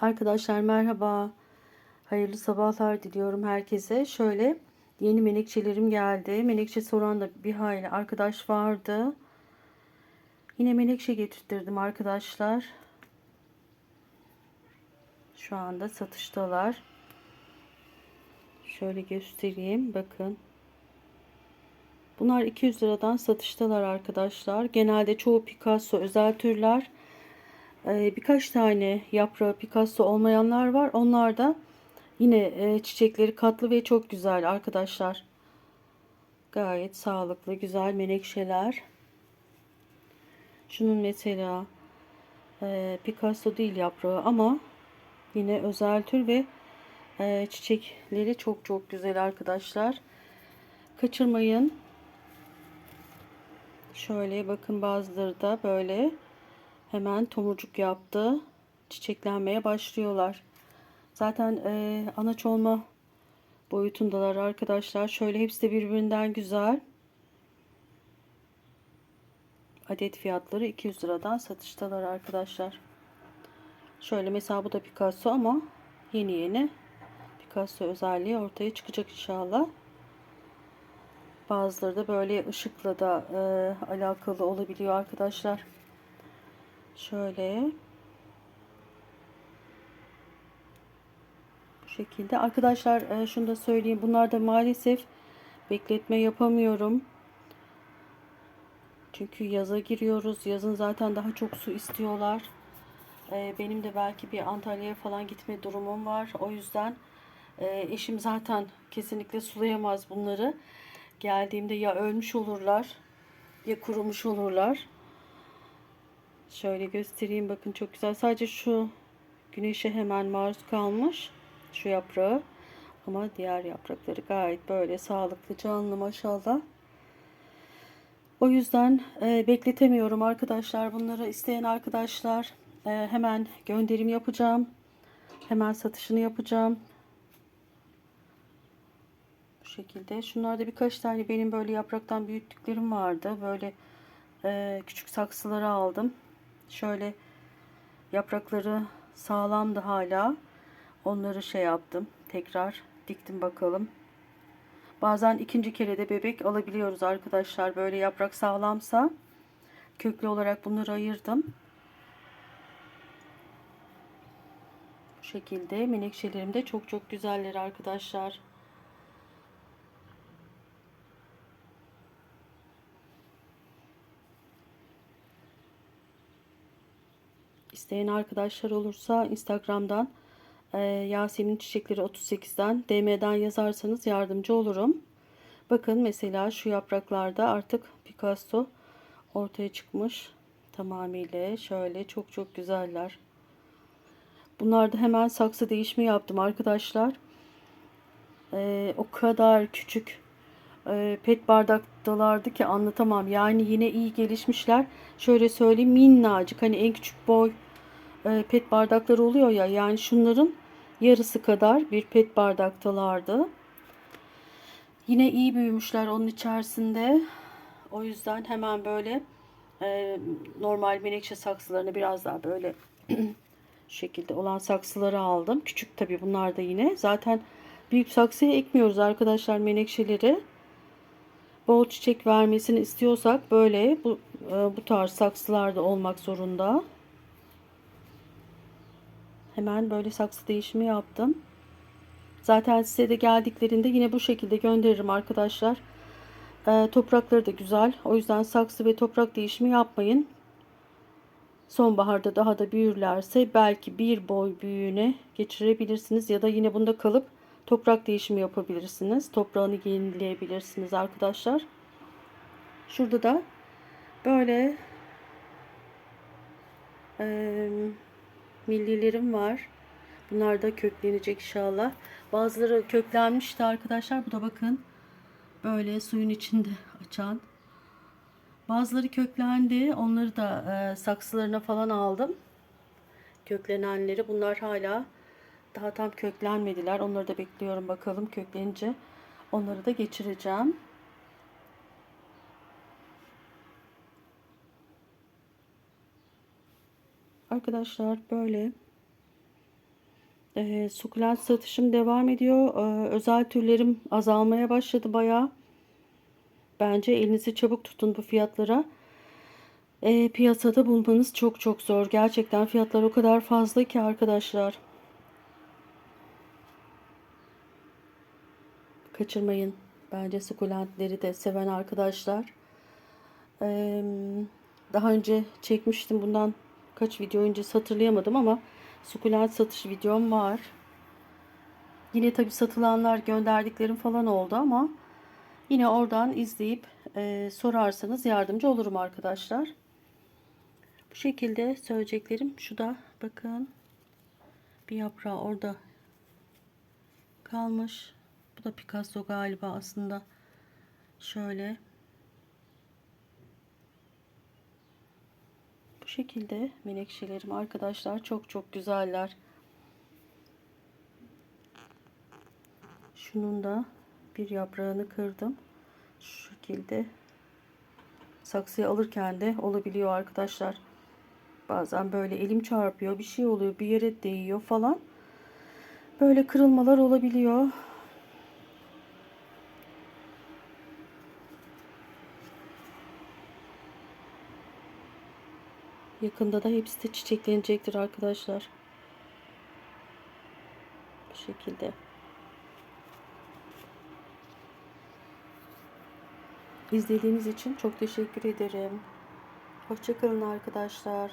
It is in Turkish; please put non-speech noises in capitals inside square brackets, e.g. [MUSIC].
Arkadaşlar merhaba. Hayırlı sabahlar diliyorum herkese. Şöyle yeni menekşelerim geldi. Menekşe soran da bir hayli arkadaş vardı. Yine menekşe getirttirdim arkadaşlar. Şu anda satıştalar. Şöyle göstereyim. Bakın. Bunlar 200 liradan satıştalar arkadaşlar. Genelde çoğu Picasso özel türler. Ee, birkaç tane yaprağı Picasso olmayanlar var. Onlar da yine e, çiçekleri katlı ve çok güzel arkadaşlar. Gayet sağlıklı, güzel menekşeler. Şunun mesela e, Picasso değil yaprağı ama yine özel tür ve e, çiçekleri çok çok güzel arkadaşlar. Kaçırmayın. Şöyle bakın bazıları da böyle hemen tomurcuk yaptı. Çiçeklenmeye başlıyorlar. Zaten e, anaç olma boyutundalar arkadaşlar. Şöyle hepsi de birbirinden güzel. Adet fiyatları 200 liradan satıştalar arkadaşlar. Şöyle mesela bu da Picasso ama yeni yeni Picasso özelliği ortaya çıkacak inşallah. Bazıları da böyle ışıkla da e, alakalı olabiliyor arkadaşlar. Şöyle. Bu şekilde. Arkadaşlar e, şunu da söyleyeyim. Bunlarda maalesef bekletme yapamıyorum. Çünkü yaza giriyoruz. Yazın zaten daha çok su istiyorlar. E, benim de belki bir Antalya'ya falan gitme durumum var. O yüzden e, eşim zaten kesinlikle sulayamaz bunları. Geldiğimde ya ölmüş olurlar ya kurumuş olurlar. Şöyle göstereyim bakın çok güzel. Sadece şu güneşe hemen maruz kalmış şu yaprağı. Ama diğer yaprakları gayet böyle sağlıklı canlı maşallah. O yüzden e, bekletemiyorum arkadaşlar. Bunları isteyen arkadaşlar e, hemen gönderim yapacağım. Hemen satışını yapacağım. Bu şekilde. Şunlarda birkaç tane benim böyle yapraktan büyüttüklerim vardı. Böyle e, küçük saksıları aldım. Şöyle yaprakları sağlamdı hala. Onları şey yaptım. Tekrar diktim bakalım. Bazen ikinci kere de bebek alabiliyoruz arkadaşlar. Böyle yaprak sağlamsa köklü olarak bunları ayırdım. Bu şekilde menekşelerim de çok çok güzeller arkadaşlar. İsteyen arkadaşlar olursa Instagram'dan e, Yasemin Çiçekleri 38'den DM'den yazarsanız yardımcı olurum. Bakın mesela şu yapraklarda artık Picasso ortaya çıkmış. Tamamıyla şöyle çok çok güzeller. Bunlarda hemen saksı değişimi yaptım arkadaşlar. E, o kadar küçük e, pet bardaktalardı ki anlatamam. Yani yine iyi gelişmişler. Şöyle söyleyeyim minnacık hani en küçük boy e, pet bardakları oluyor ya yani şunların yarısı kadar bir pet bardaktalardı. Yine iyi büyümüşler onun içerisinde. O yüzden hemen böyle e, normal menekşe saksılarını biraz daha böyle [CLEARS THROAT] şekilde olan saksıları aldım. Küçük tabi bunlar da yine. Zaten büyük saksıya ekmiyoruz arkadaşlar menekşeleri. Bol çiçek vermesini istiyorsak böyle bu, e, bu tarz saksılarda olmak zorunda. Hemen böyle saksı değişimi yaptım. Zaten size de geldiklerinde yine bu şekilde gönderirim arkadaşlar. Ee, toprakları da güzel. O yüzden saksı ve toprak değişimi yapmayın. Sonbaharda daha da büyürlerse belki bir boy büyüğüne geçirebilirsiniz. Ya da yine bunda kalıp toprak değişimi yapabilirsiniz. Toprağını yenileyebilirsiniz arkadaşlar. Şurada da böyle eee millilerim var. Bunlar da köklenecek inşallah. Bazıları köklenmişti arkadaşlar. Bu da bakın böyle suyun içinde açan. Bazıları köklendi. Onları da e, saksılarına falan aldım. Köklenenleri. Bunlar hala daha tam köklenmediler. Onları da bekliyorum bakalım köklenince. Onları da geçireceğim. Arkadaşlar böyle Ee, sukulent satışım devam ediyor. Ee, özel türlerim azalmaya başladı bayağı. Bence elinizi çabuk tutun bu fiyatlara. Ee, piyasada bulmanız çok çok zor. Gerçekten fiyatlar o kadar fazla ki arkadaşlar. Kaçırmayın. Bence sukulentleri de seven arkadaşlar. Ee, daha önce çekmiştim bundan kaç video önce hatırlayamadım ama sukulent satış videom var. Yine tabi satılanlar gönderdiklerim falan oldu ama yine oradan izleyip e, sorarsanız yardımcı olurum arkadaşlar. Bu şekilde söyleyeceklerim şu da bakın bir yaprağı orada kalmış. Bu da Picasso galiba aslında. Şöyle şekilde menekşelerim arkadaşlar çok çok güzeller. Şunun da bir yaprağını kırdım. Şu şekilde saksıya alırken de olabiliyor arkadaşlar. Bazen böyle elim çarpıyor, bir şey oluyor, bir yere değiyor falan. Böyle kırılmalar olabiliyor. Yakında da hepsi de çiçeklenecektir arkadaşlar. Bu şekilde. İzlediğiniz için çok teşekkür ederim. Hoşçakalın arkadaşlar.